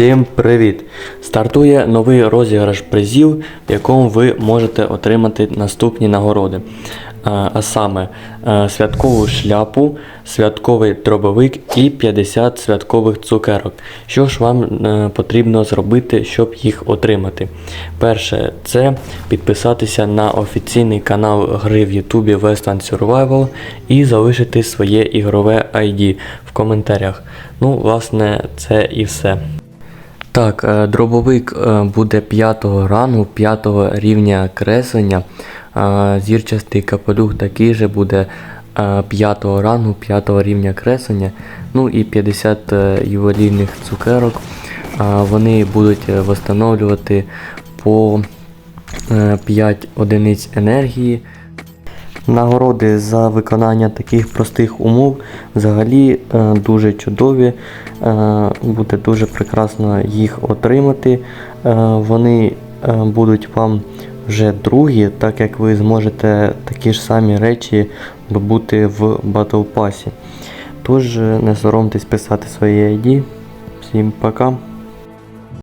Всім привіт! Стартує новий розіграш призів, в якому ви можете отримати наступні нагороди. А саме е, святкову шляпу, святковий дробовик і 50 святкових цукерок. Що ж вам е, потрібно зробити, щоб їх отримати? Перше, це підписатися на офіційний канал гри в Ютубі Westland Survival і залишити своє ігрове ID в коментарях. Ну, власне, це і все. Так, е, дробовик е, буде 5 рангу, 5 рівня креслення. Е, Зірчастий капелюх такий же буде 5 рангу, 5 рівня креслення. Ну і 50 е, ювелірних цукерок. Вони будуть встановлювати по 5 одиниць енергії. Нагороди за виконання таких простих умов взагалі е, дуже чудові. Е, буде дуже прекрасно їх отримати. Е, вони будуть вам вже другі, так як ви зможете такі ж самі речі добути в Pass. Тож не соромтесь писати своє ID. Всім пока.